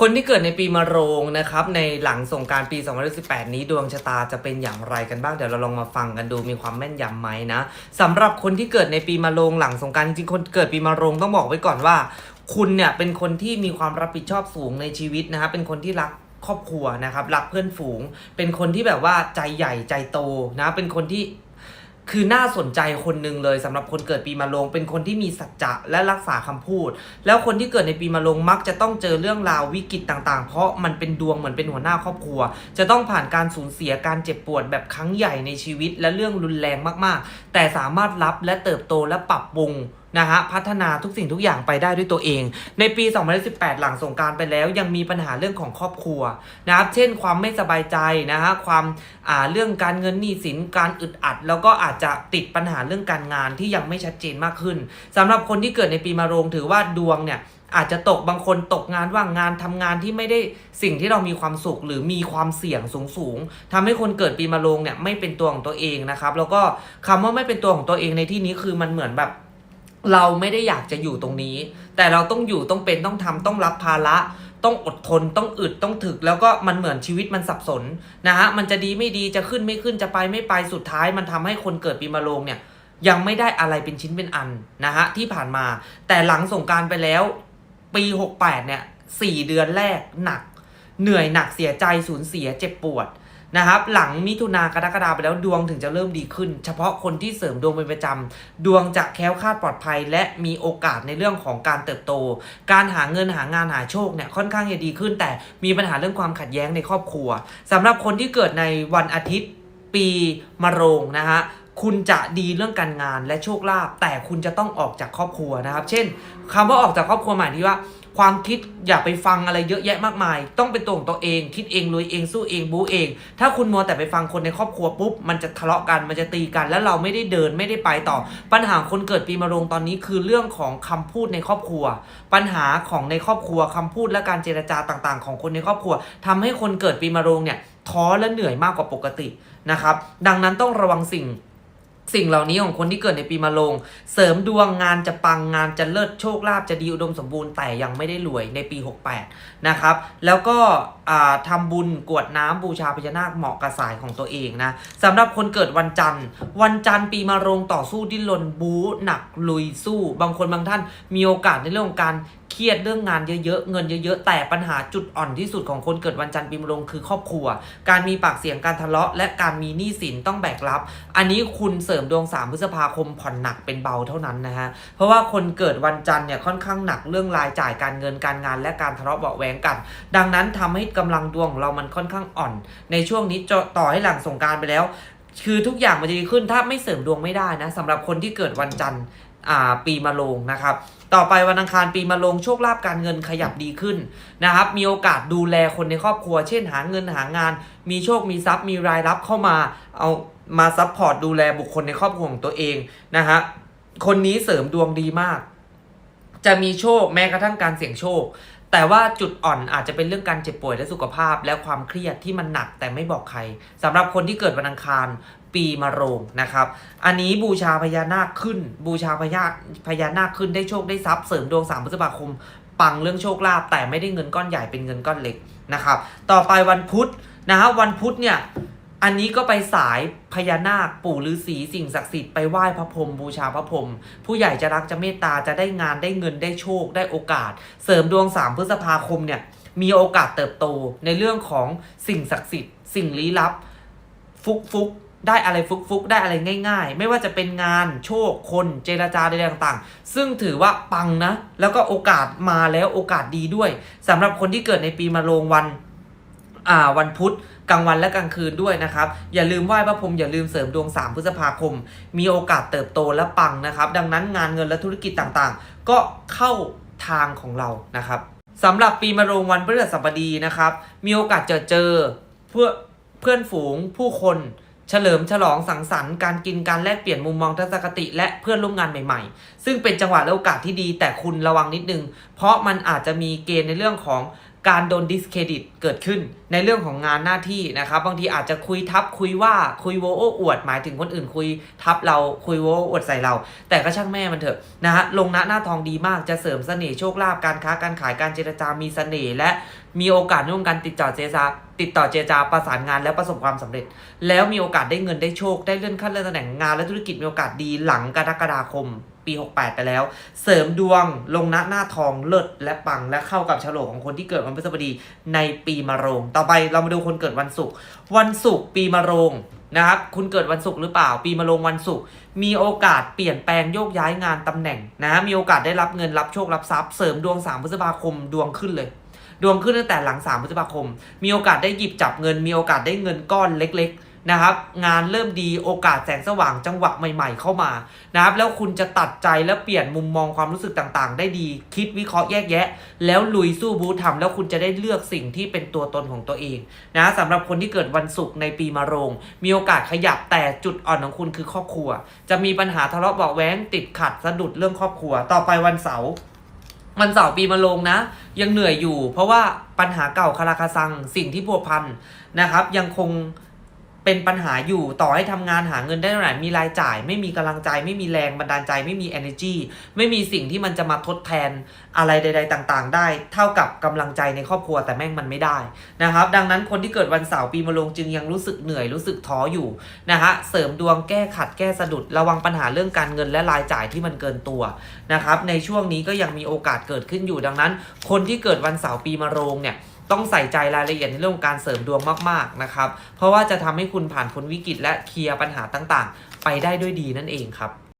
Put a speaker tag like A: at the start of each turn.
A: คนที่เกิดในปีมะโรงนะครับในหลังสงการปี 2018 นี้ดวงชะตาจะเป็นอย่างไรกันบ้าง เดี๋ยวเราลองมาฟังกันดูมีความแม่นยำไหมนะสำหรับคนที่เกิดในปีมะโรงหลังสงการจริงคนเกิดปีมะโรงต้องบอกไว้ก่อนว่า คุณเนี่ยเป็นคนที่มีความรับผิดชอบสูงในชีวิตนะครับเป็นคนที่รักครอบครัวนะครับรักเพื่อนฝูง เป็นคนที่แบบว่าใจใหญ่ใจโตนะเป็นคนที่ คือน่าสนใจคนหนึ่งเลยสำหรับคนเกิดปีมะโรงเป็นคนที่มีสัจจะและรักษาคำพูด แล้วคนที่เกิดในปีมะโรงมักจะต้องเจอเรื่องราววิกฤตต่างๆ เพราะมันเป็นดวงเหมือนเป็นหัวหน้าครอบครัว จะต้องผ่านการสูญเสียการเจ็บปวดแบบครั้งใหญ่ในชีวิต และเรื่องรุนแรงมากๆ แต่สามารถรับและเติบโตและปรับปรุง นะฮะพัฒนาทุกสิ่งทุกอย่างไปได้ด้วยตัวเอง ในปี 2018 หลังสงการไปแล้วยังมีปัญหาเรื่องของครอบครัวนะครับเช่นความไม่สบายใจนะฮะความอ่าเรื่องการเงินหนี้สินการอึดอัด แล้วก็อาจจะติดปัญหาเรื่องการงานที่ยังไม่ชัดเจนมากขึ้นสำหรับคนที่เกิดในปีมะโรงถือว่าดวงเนี่ยอาจจะตกบางคนตกงานว่างงานทำงานที่ไม่ได้สิ่งที่เรามีความสุข หรือมีความเสี่ยงสูงสูงทำให้คนเกิดปีมะโรงเนี่ยไม่เป็นตัวของตัวเองนะครับ แล้วก็คำว่าไม่เป็นตัวของตัวเองในที่นี้คือมันเหมือนแบบ เราไม่ได้อยากจะอยู่ตรงนี้ แต่เราต้องอยู่ต้องเป็นต้องทำต้องรับภาระ ต้องอดทนต้องอึดต้องถึก แล้วก็มันเหมือนชีวิตมันสับสนนะฮะมันจะดีไม่ดีจะขึ้นไม่ขึ้นจะไปไม่ไปสุดท้าย มันทำให้คนเกิดปีมะโรงเนี่ยยังไม่ได้อะไรเป็นชิ้นเป็นอันนะฮะที่ผ่านมา แต่หลังสงการไปแล้ว ปี 68เนี่ย4เดือนแรกหนัก เหนื่อยหนักเสียใจสูญเสียเจ็บปวด นะครับหลังมิถุนากรกฎาไปแล้วดวงถึงจะเริ่มดีขึ้น เฉพาะคนที่เสริมดวงเป็นประจำดวงจะแค้วคาดปลอดภัย และมีโอกาสในเรื่องของการเติบโต การหาเงินหางานหาโชคเนี่ยค่อนข้างจะดีขึ้น แต่มีปัญหาเรื่องความขัดแย้งในครอบครัวสำหรับคนที่เกิดในวันอาทิตย์ปีมะโรงนะฮะคุณจะดีเรื่องการงานและโชคลาภแต่คุณจะต้องออกจากครอบครัวนะครับ เช่นคำว่าออกจากครอบครัวหมายที่ว่า ความคิดอย่าไปฟังอะไรเยอะแยะมากมาย ต้องเป็นตัวของตัวเอง คิดเองลุยเองสู้เองบู๊เอง ถ้าคุณมัวแต่ไปฟังคนในครอบครัวปุ๊บ มันจะทะเลาะกันมันจะตีกัน แล้วเราไม่ได้เดินไม่ได้ไปต่อ ปัญหาคนเกิดปีมะโรงตอนนี้คือเรื่องของคำพูดในครอบครัว ปัญหาของในครอบครัวคำพูดและการเจรจาต่าง ๆ ของคนในครอบครัวทำให้คนเกิดปีมะโรงเนี่ยท้อและเหนื่อยมากกว่าปกตินะครับ ดังนั้นต้องระวังสิ่ง สิ่งเหล่านี้ของคนที่เกิดในปีมะโรงเสริมดวงงานจะปังงานจะเลิศโชคลาภจะดีอุดมสมบูรณ์แต่ยังไม่ได้รวยในปี 68 นะครับ แล้วก็อ่าทำบุญกวดน้ำบูชาพญานาคเหมาะกับสายของตัวเองนะสำหรับคนเกิดวันจันทร์ วันจันทร์ปีมะโรงต่อสู้ดิ้นรนบู๊หนักลุยสู้ บางคนบางท่านมีโอกาสในเรื่องของการ เครียดเรื่องงานเยอะๆ เงินเยอะๆ แต่ปัญหาจุดอ่อนที่สุดของคนเกิดวันจันทร์ปีมะโรงคือครอบครัว การมีปากเสียงการทะเลาะ และการมีหนี้สินต้องแบกรับ อันนี้คุณเสริมดวง3พฤษภาคมผ่อนหนักเป็นเบาเท่านั้นนะฮะ เพราะว่าคนเกิดวันจันทร์เนี่ยค่อนข้างหนักเรื่องรายจ่ายการเงินการงาน และการทะเลาะเบาะแวงกัน ดังนั้นทำให้กำลังดวงเรามันค่อนข้างอ่อน ในช่วงนี้จะต่อให้หลังสงการไปแล้ว คือทุกอย่างมันจะดีขึ้นถ้าไม่เสริมดวงไม่ได้นะสำหรับคนที่เกิดวันจันทร์ ปีมะโรงนะครับต่อไปวันอังคารปีมะโรงโชคลาภการเงินขยับดีขึ้นนะครับ มีโอกาสดูแลคนในครอบครัว เช่นหาเงินหางาน มีโชคมีทรัพย์มีรายรับเข้ามาเอามาซัพพอร์ตดูแลบุคคลในครอบครัวของตัวเองนะฮะคนนี้เสริมดวงดีมาก จะมีโชคแม้กระทั่งการเสี่ยงโชค แต่ว่าจุดอ่อนอาจจะเป็นเรื่องการเจ็บป่วยและสุขภาพ และความเครียดที่มันหนักแต่ไม่บอกใครสำหรับคนที่เกิดวันอังคารปีมะโรงนะครับ อันนี้บูชาพญานาคขึ้น บูชาพญาพญานาคขึ้นได้โชคได้ทรัพย์เสริมดวงสามพฤษภาคม ปังเรื่องโชคลาภแต่ไม่ได้เงินก้อนใหญ่เป็นเงินก้อนเล็กนะครับ ต่อไปวันพุธนะฮะวันพุธเนี่ย อันนี้ก็ไปสายพญานาคปู่ฤาษีสิ่งศักดิ์สิทธิ์ไปไหว้พระพรหมบูชาพระพรหมผู้ใหญ่จะรักจะเมตตาจะได้งานได้เงินได้โชคได้โอกาส เสริมดวงสามพฤษภาคมเนี่ยมีโอกาสเติบโตในเรื่องของสิ่งศักดิ์สิทธิ์ สิ่งลี้ลับ ฟุกฟุกได้อะไรฟุกฟุกได้อะไรง่าย ๆ ไม่ว่าจะเป็นงานโชคคนเจรจาใดๆต่างๆ ซึ่งถือว่าปังนะ แล้วก็โอกาสมาแล้วโอกาสดีด้วยสำหรับคนที่เกิดในปีมะโรงวัน วันพุธกลางวันและกลางคืนด้วยนะครับ อย่าลืมไหว้พระพรหมอย่าลืมเสริมดวง 3 พฤษภาคม มีโอกาสเติบโตและปังนะครับ ดังนั้นงานเงินและธุรกิจต่างๆ ก็เข้าทางของเรานะครับสำหรับปีมะโรงวันพฤหัสบดีนะครับ มีโอกาสเจอเจอเพื่อเพื่อนฝูงผู้คนเฉลิมฉลองสังสรรค์การกินการแลกเปลี่ยนมุมมองทัศนคติ และเพื่อนร่วมงานใหม่ๆ ซึ่งเป็นจังหวะและโอกาสที่ดีแต่คุณระวังนิดนึง เพราะมันอาจจะมีเกณฑ์ในเรื่องของ การโดนดิสเครดิตเกิดขึ้นในเรื่องของงานหน้าที่นะครับ บางทีอาจจะคุยทับคุยว่าคุยโวโอ้อวด หมายถึงคนอื่นคุยทับเราคุยโวโอ้อวดใส่เรา แต่ก็ช่างแม่มันเถอะนะฮะลงหน้าหน้าทองดีมากจะเสริมเสน่ห์โชคลาภการค้าการขายการเจรจามีเสน่ห์และมีโอกาสในเรื่องการติดต่อเจรจาติดต่อเจรจาประสานงานและประสบความสำเร็จ แล้วมีโอกาสได้เงินได้โชคได้เลื่อนขั้นเลื่อนตำแหน่งงานและธุรกิจมีโอกาสดีหลังกรกฎาคม ปี 68 ไปแล้ว เสริมดวงลงหน้าหน้าทองเลิศและปังและเข้ากับฉลกของคนที่เกิดวันพฤหัสบดีในปีมะโรง ต่อไปเรามาดูคนเกิดวันศุกร์วันศุกร์ปีมะโรงนะครับคุณเกิดวันศุกร์หรือเปล่า ปีมะโรงวันศุกร์มีโอกาสเปลี่ยนแปลงโยกย้ายงานตำแหน่งนะมีโอกาสได้รับเงินรับโชครับทรัพย์เสริมดวง 3 พฤษภาคมดวงขึ้นเลยดวงขึ้นตั้งแต่หลัง 3 พฤษภาคม มีโอกาสได้หยิบจับเงิน มีโอกาสได้เงินก้อนเล็ก ๆ นะครับ งานเริ่มดีโอกาสแสงสว่างจังหวะใหม่ ๆ เข้ามานะครับ แล้วคุณจะตัดใจและเปลี่ยนมุมมองความรู้สึกต่างๆ ได้ดี คิดวิเคราะห์แยกแยะ แล้วลุยสู้บูทำแล้วคุณจะได้เลือกสิ่งที่เป็นตัวตนของตัวเองนะสำหรับคนที่เกิดวันศุกร์ในปีมะโรง มีโอกาสขยับแต่จุดอ่อนของคุณคือครอบครัว จะมีปัญหาทะเลาะเบาะแว้งติดขัดสะดุดเรื่องครอบครัว ต่อไปวันเสาร์วันเสาร์ปีมะโรงนะ ยังเหนื่อยอยู่ เพราะว่าปัญหาเก่าคาราคาซังสิ่งที่พัวพันนะครับ ยังคง เป็นปัญหาอยู่ต่อให้ทำงานหาเงินได้เท่าไหร่มีรายจ่าย ไม่มีกำลังใจ ไม่มีแรงบันดาลใจ ไม่มี energy ไม่มีสิ่งที่มันจะมาทดแทนอะไรใด ๆ ต่างๆ ได้ เท่ากับกำลังใจในครอบครัวแต่แม่งมันไม่ได้นะครับ ดังนั้นคนที่เกิดวันเสาร์ปีมะโรงจึงยังรู้สึกเหนื่อยรู้สึกท้ออยู่นะฮะเสริมดวงแก้ขัดแก้สะดุดระวังปัญหาเรื่องการเงินและรายจ่ายที่มันเกินตัวนะครับในช่วงนี้ก็ยังมีโอกาสเกิดขึ้นอยู่ดังนั้น คนที่เกิดวันเสาร์ปีมะโรงเนี่ย ต้องใส่ใจรายละเอียดในเรื่องของการเสริมดวงมากๆนะครับ เพราะว่าจะทำให้คุณผ่านพ้นวิกฤตและเคลียร์ปัญหาต่างๆ ไปได้ด้วยดีนั่นเองครับ